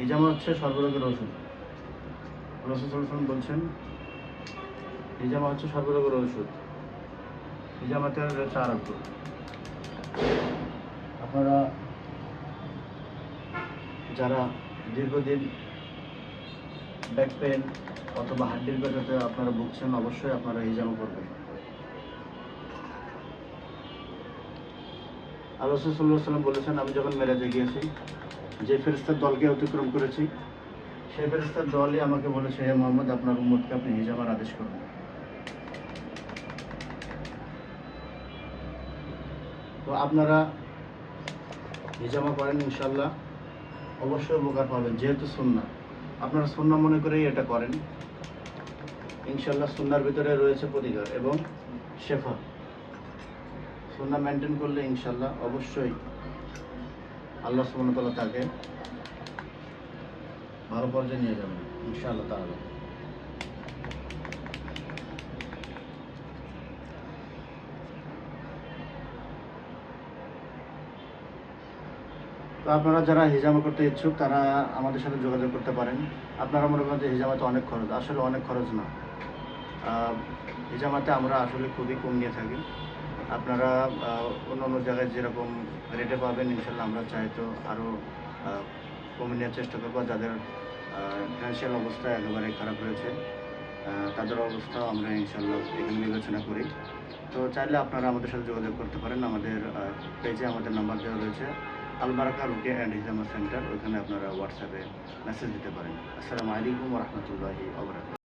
হিজামা হচ্ছে সর্বরোগের ওষুধ। রসুল বলছেন। এই জামা হচ্ছে সর্বরোগের ওষুধ। হিজামাতে রয়েছে আরোগ্য আপনারা যারা দীর্ঘদিন ব্যাক পেন অথবা হাড্ডির ব্যথাতে আপনারা ভুগছেন, অবশ্যই আপনারা হিজামা করবেন সাল্লাম বলেছেন, আমি যখন মেরাজে গিয়েছি যে ফেরিস্তার দলকে অতিক্রম করেছি, সেই ফেরিস্তার দলই আমাকে বলেছে, হে মোহাম্মদ, আপনার উম্মতকে আপনি হিজামার আদেশ করুন। তো আপনারা হিজামা করেন ইনশাল্লাহ অবশ্যই উপকার পাবেন, যেহেতু সুন্না আপনারা সুন্না মনে করেই এটা করেন। ইনশাল্লাহ সুন্নার ভিতরে রয়েছে প্রতিকার এবং শেফা সুন্না মেনটেন করলে ইনশাল্লাহ অবশ্যই আল্লাহ সুমনতলা তাকে ভালো পর্যায়ে নিয়ে যাবেন, ইনশাআল্লাহ তাহলে তো আপনারা যারা হিজামা করতে ইচ্ছুক, তারা আমাদের সাথে যোগাযোগ করতে পারেন। আপনারা মনে করেন যে হিজামাতে অনেক খরচ, আসলে অনেক খরচ না। হিজামাতে আমরা আসলে খুবই কম নিয়ে থাকি। আপনারা অন্য অন্য জায়গায় যেরকম রেটে পাবেন, ইনশাল্লাহ আমরা চাই তো আরও কমে নেওয়ার চেষ্টা করব। যাদের ফিনান্সিয়াল অবস্থা একেবারে খারাপ রয়েছে তাদের অবস্থাও আমরা ইনশাল্লাহ এখানে বিবেচনা করি। তো চাইলে আপনারা আমাদের সাথে যোগাযোগ করতে পারেন। আমাদের পেজে আমাদের নাম্বার দেওয়া রয়েছে। আলবারাকা রুকে অ্যান্ড হিজামা সেন্টার ওইখানে আপনারা হোয়াটসঅ্যাপে মেসেজ দিতে পারেন। আসসালামু আলাইকুম রহমতুল্লাহি আবরাকাত